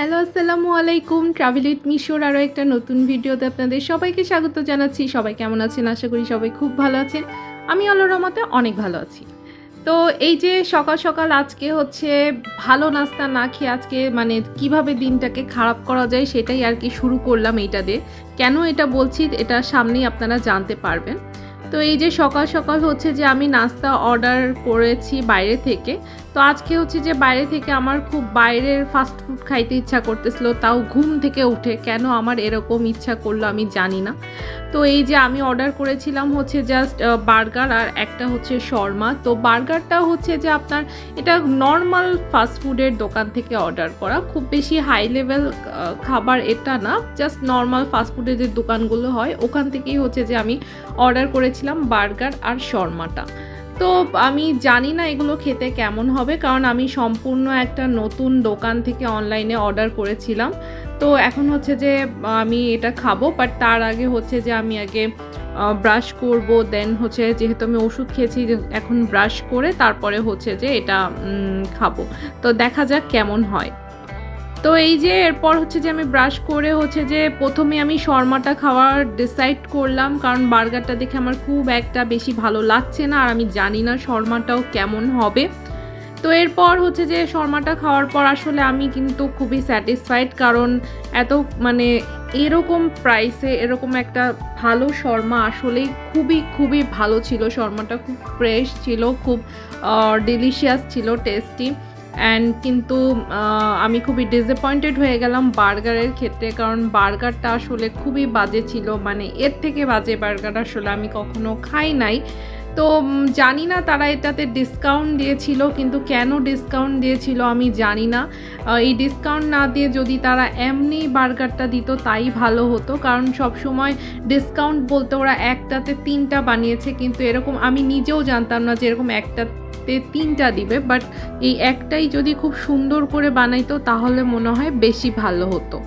Hello, আসসালামু আলাইকুম। Travel with মিশোর আরও একটা নতুন ভিডিওতে আপনাদের সবাইকে স্বাগত জানাচ্ছি। সবাই কেমন আছেন? আশা করি সবাই খুব ভালো আছেন। আমি রহমতে অনেক ভালো আছি। তো এই যে সকাল সকাল আজকে হচ্ছে ভালো নাস্তা না খেয়ে আজকে মানে কীভাবে দিনটাকে খারাপ করা যায় সেটাই আর কি শুরু করলাম এইটা দিয়ে। কেন এটা বলছি এটা সামনেই আপনারা জানতে পারবেন। তো এই যে সকাল সকাল হচ্ছে যে আমি নাস্তা অর্ডার করেছি বাইরে থেকে, তো আজকে হচ্ছে যে বাইরে থেকে আমার খুব বাইরের ফাস্ট ফুড খাইতে ইচ্ছা করতেছিল, তাও ঘুম থেকে উঠে কেন আমার এরকম ইচ্ছা করল আমি জানি না। তো এই যে আমি অর্ডার করেছিলাম হচ্ছে জাস্ট বার্গার আর একটা হচ্ছে শর্মা, তো বার্গারটা হচ্ছে যে আপনার এটা নর্মাল ফাস্ট ফুডের দোকান থেকে অর্ডার করা, খুব বেশি হাই লেভেল খাবার এটা না জাস্ট নর্মাল ফাস্ট ফুডের যে দোকানগুলো হয়, ওখান থেকেই হচ্ছে যে আমি অর্ডার করেছিলাম বার্গার আর শর্মাটা। তো আমি জানি না এগুলো খেতে কেমন হবে, কারণ আমি সম্পূর্ণ একটা নতুন দোকান থেকে অনলাইনে অর্ডার করেছিলাম। তো এখন হচ্ছে যে, আমি এটা খাব বাট তার আগে হচ্ছে যে আমি আগে ব্রাশ করব দেন হচ্ছে যেহেতু আমি ওষুধ খেয়েছি এখন ব্রাশ করে তারপরে হচ্ছে যে এটা খাব। তো দেখা যাক কেমন হয়। তো এই যে এরপর হচ্ছে যে আমি ব্রাশ করে হচ্ছে যে প্রথমে আমি শর্মাটা খাওয়ার ডিসাইড করলাম, কারণ বার্গারটা দেখে আমার খুব একটা বেশি ভালো লাগছে না, আর আমি জানি না শর্মাটাও কেমন হবে। তো এরপর হচ্ছে যে শর্মাটা খাওয়ার পর আসলে আমি কিন্তু খুবই স্যাটিসফাইড কারণ এত মানে এরকম প্রাইসে এরকম একটা ভালো শর্মা আসলেই খুবই খুবই ভালো ছিল। শর্মাটা খুব ফ্রেশ ছিল, খুব ডিলিশিয়াস ছিল টেস্টি অ্যান্ড কিন্তু আমি খুবই ডিসঅ্যাপয়েন্টেড হয়ে গেলাম বার্গারের ক্ষেত্রে, কারণ বার্গারটা আসলে খুবই বাজে ছিল। মানে এর থেকে বাজে বার্গার আসলে আমি কখনো খাই নাই। তো জানি না তারা এটাতে ডিসকাউন্ট দিয়েছিল, কিন্তু কেন ডিসকাউন্ট দিয়েছিল আমি জানি না। এই ডিসকাউন্ট না দিয়ে যদি তারা এমনি বার্গারটা দিত, তাই ভালো হতো। কারণ সব সময় ডিসকাউন্ট বলতে ওরা একটাতে তিনটা বানিয়েছে, কিন্তু এরকম আমি নিজেও জানতাম না যে এরকম একটাতে তিনটা দিবে বাট এই একটাই যদি খুব সুন্দর করে বানাইতো, তাহলে মনে হয় বেশি ভালো হতো।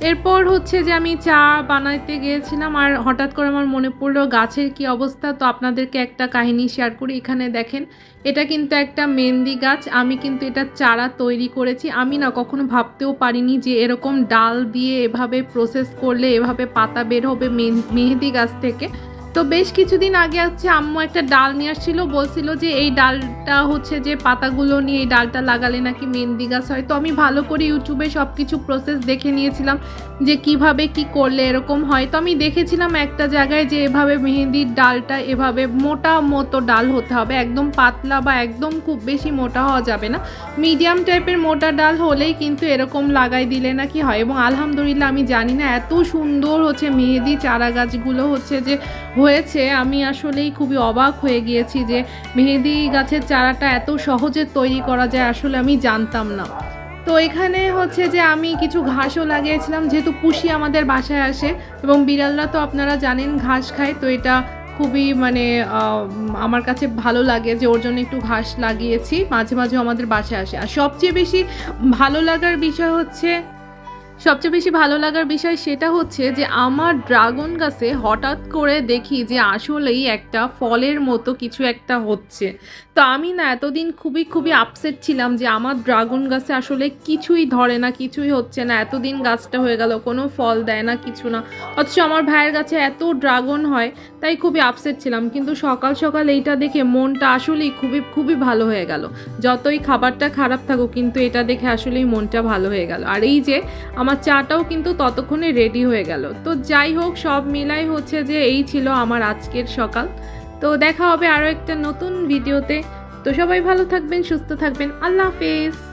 এরপর হচ্ছে যে আমি চা বানাইতে গিয়েছিলাম, আর হঠাৎ করে আমার মনে পড়ল, গাছের কি অবস্থা? তো আপনাদেরকে একটা কাহিনী শেয়ার করি, এখানে দেখেন, এটা কিন্তু একটা মেহেন্দি গাছ, আমি কিন্তু এটা চারা তৈরি করেছি। আমি না কখনো ভাবতেও পারিনি যে এরকম ডাল দিয়ে এভাবে প্রসেস করলে, এভাবে পাতা বের হবে মেহ- মেহেদি গাছ থেকে। তো বেশ কিছুদিন আগে হচ্ছে আম্মু একটা ডাল নিয়ে আসছিল, বলছিল যে এই ডালটা হচ্ছে যে পাতাগুলো নিয়ে এই ডালটা লাগালে নাকি মেহেন্দি গাছ হয়। তো আমি ভালো করে ইউটিউবে সব কিছু প্রসেস দেখে নিয়েছিলাম যে কীভাবে কি করলে এরকম হয়। তো আমি দেখেছিলাম একটা জায়গায় যে এভাবে মেহেন্দির ডালটা এভাবে মোটা মতো ডাল হতে হবে, একদম পাতলা বা একদম খুব বেশি মোটা হওয়া যাবে না। মিডিয়াম টাইপের মোটা ডাল হলেই কিন্তু এরকম লাগাই দিলে নাকি হয়। এবং আলহামদুলিল্লাহ আমি জানি না এত সুন্দর হচ্ছে মেহেদি চারা গাছগুলো হচ্ছে যে হয়েছে, আমি আসলেই খুবই অবাক হয়ে গিয়েছি যে মেহেদি গাছের চারাটা এত সহজে তৈরি করা যায় আসলে আমি জানতাম না। তো এখানে হচ্ছে যে আমি কিছু ঘাসও লাগিয়েছিলাম, যেহেতু পুষি আমাদের বাসায় আসে এবং বিড়ালরা তো আপনারা জানেন ঘাস খায়, তো এটা খুবই মানে আমার কাছে ভালো লাগে যে ওর জন্য একটু ঘাস লাগিয়েছি, মাঝে মাঝে আমাদের বাসায় আসে। আর সবচেয়ে বেশি ভালো লাগার বিষয় হচ্ছে সবচেয়ে বেশি ভালো লাগার বিষয় সেটা হচ্ছে যে আমার ড্রাগন গাছে হঠাৎ করে দেখি যে আসলেই একটা ফলের মতো কিছু একটা হচ্ছে। তো আমি না এতদিন খুবই খুবই আপসেট ছিলাম যে আমার ড্রাগন গাছে আসলে কিছুই ধরে না, কিছুই হচ্ছে না। এতদিন গাছটা হয়ে গেল, কোনো ফল দেয় না, কিছু না। অথচ আমার ভাইয়ের গাছে এত ড্রাগন হয়, তাই খুবই আপসেট ছিলাম। কিন্তু সকাল সকাল এইটা দেখে মনটা আসলেই খুবই খুবই ভালো হয়ে গেল। যতই খাবারটা খারাপ থাকুক, কিন্তু এটা দেখে আসলেই মনটা ভালো হয়ে গেল। আর এই যে আমার চাটাও কিন্তু ততক্ষণে রেডি হয়ে গেল। তো যাই হোক, সব মিলাই হচ্ছে যে এই ছিল আমার আজকের সকাল। তো দেখা হবে আরও একটা নতুন ভিডিওতে তো সবাই ভালো থাকবেন, সুস্থ থাকবেন। আল্লাহ হাফেজ।